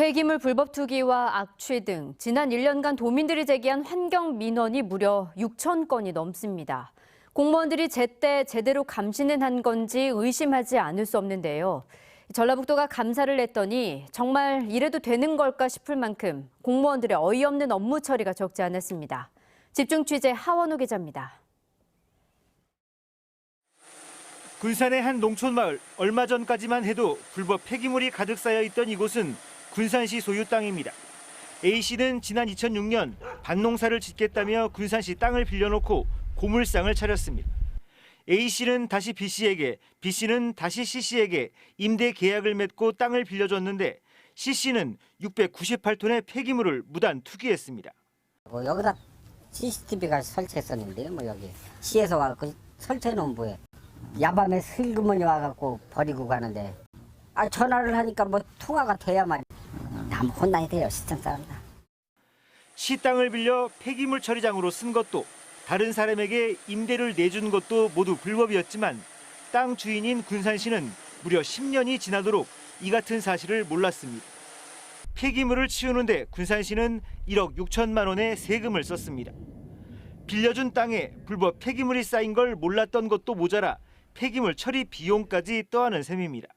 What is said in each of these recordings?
폐기물 불법 투기와 악취 등 지난 1년간 도민들이 제기한 환경 민원이 무려 6천 건이 넘습니다. 공무원들이 제때 제대로 감시는 한 건지 의심하지 않을 수 없는데요. 전라북도가 감사를 했더니 정말 이래도 되는 걸까 싶을 만큼 공무원들의 어이없는 업무 처리가 적지 않았습니다. 집중 취재 하원호 기자입니다. 군산의 한 농촌 마을 얼마 전까지만 해도 불법 폐기물이 가득 쌓여 있던 이곳은 군산시 소유 땅입니다. A 씨는 지난 2006년 밭농사를 짓겠다며 군산시 땅을 빌려놓고 고물상을 차렸습니다. A 씨는 다시 B 씨에게, B 씨는 다시 C 씨에게 임대 계약을 맺고 땅을 빌려줬는데 C 씨는 698톤의 폐기물을 무단 투기했습니다. 뭐 여기다 CCTV가 설치했었는데요. 뭐 여기 시에서 와그 설치해 놓은 뭐에 야밤에 슬그머니 와갖고 버리고 가는데 아 전화를 하니까 뭐 통화가 돼야만 남 혼나야 돼요 시청 사람들. 시 땅을 빌려 폐기물 처리장으로 쓴 것도 다른 사람에게 임대를 내준 것도 모두 불법이었지만 땅 주인인 군산시는 무려 10년이 지나도록 이 같은 사실을 몰랐습니다. 폐기물을 치우는데 군산시는 1억 6천만 원의 세금을 썼습니다. 빌려준 땅에 불법 폐기물이 쌓인 걸 몰랐던 것도 모자라 폐기물 처리 비용까지 떠안은 셈입니다.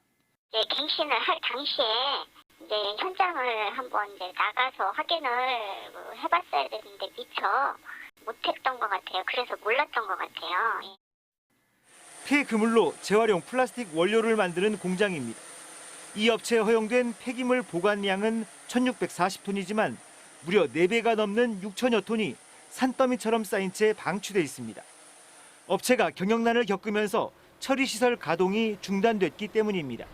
이제 갱신을 할 당시에 이제 현장을 한번 이제 나가서 확인을 뭐 해봤어야 되는데 미처 못했던 것 같아요. 그래서 몰랐던 것 같아요. 폐그물로 재활용 플라스틱 원료를 만드는 공장입니다. 이 업체에 허용된 폐기물 보관량은 1,640톤이지만 무려 4배가 넘는 6천여 톤이 산더미처럼 쌓인 채 방치돼 있습니다. 업체가 경영난을 겪으면서 처리 시설 가동이 중단됐기 때문입니다.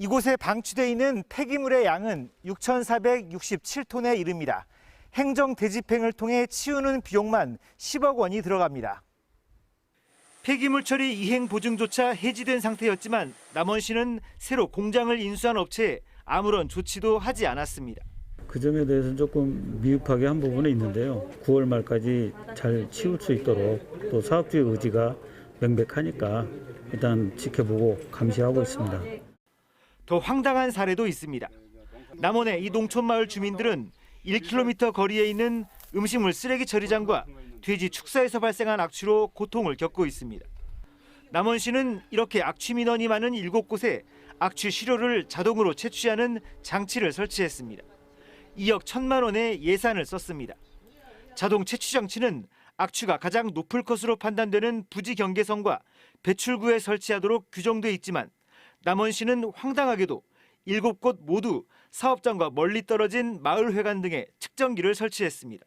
이곳에 방치돼 있는 폐기물의 양은 6,467톤에 이릅니다. 행정 대집행을 통해 치우는 비용만 10억 원이 들어갑니다. 폐기물 처리 이행 보증조차 해지된 상태였지만 남원시는 새로 공장을 인수한 업체에 아무런 조치도 하지 않았습니다. 그 점에 대해서는 조금 미흡하게 한 부분이 있는데요. 9월 말까지 잘 치울 수 있도록 또 사업주의 의지가 명백하니까 일단 지켜보고 감시하고 있습니다. 더 황당한 사례도 있습니다. 남원의 이 농촌 마을 주민들은 1km 거리에 있는 음식물 쓰레기 처리장과 돼지 축사에서 발생한 악취로 고통을 겪고 있습니다. 남원시는 이렇게 악취 민원이 많은 7곳에 악취 시료를 자동으로 채취하는 장치를 설치했습니다. 2억 1천만 원의 예산을 썼습니다. 자동 채취 장치는 악취가 가장 높을 것으로 판단되는 부지 경계선과 배출구에 설치하도록 규정돼 있지만 남원시는 황당하게도 7곳 모두 사업장과 멀리 떨어진 마을회관 등에 측정기를 설치했습니다.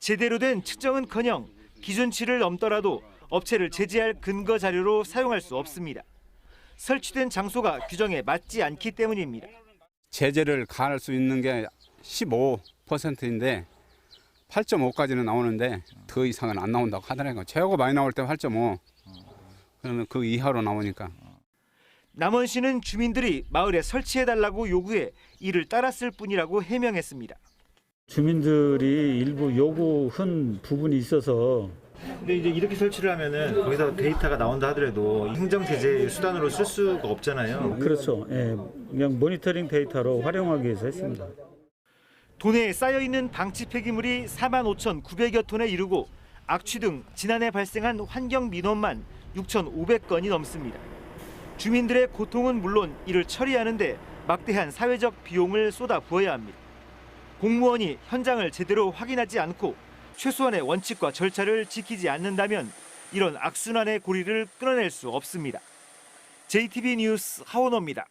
제대로 된 측정은커녕 기준치를 넘더라도 업체를 제지할 근거 자료로 사용할 수 없습니다. 설치된 장소가 규정에 맞지 않기 때문입니다. 제재를 가할 수 있는 게 15%인데 8.5까지는 나오는데 더 이상은 안 나온다고 하더라고요. 최고 많이 나올 때 8.5. 그러면 그 이하로 나오니까. 남원시는 주민들이 마을에 설치해달라고 요구해 이를 따랐을 뿐이라고 해명했습니다. 주민들이 일부 요구한 부분이 있어서 근데 이제 이렇게 설치를 하면은 거기서 데이터가 나온다 하더라도 행정 제재 수단으로 쓸 수가 없잖아요. 그렇죠. 예, 그냥 모니터링 데이터로 활용하기 위해서 했습니다. 도내에 쌓여 있는 방치 폐기물이 4만 5,900여 톤에 이르고 악취 등 지난해 발생한 환경 민원만 6,500건이 넘습니다. 주민들의 고통은 물론 이를 처리하는데 막대한 사회적 비용을 쏟아 부어야 합니다. 공무원이 현장을 제대로 확인하지 않고 최소한의 원칙과 절차를 지키지 않는다면 이런 악순환의 고리를 끊어낼 수 없습니다. JTB 뉴스 하원호입니다.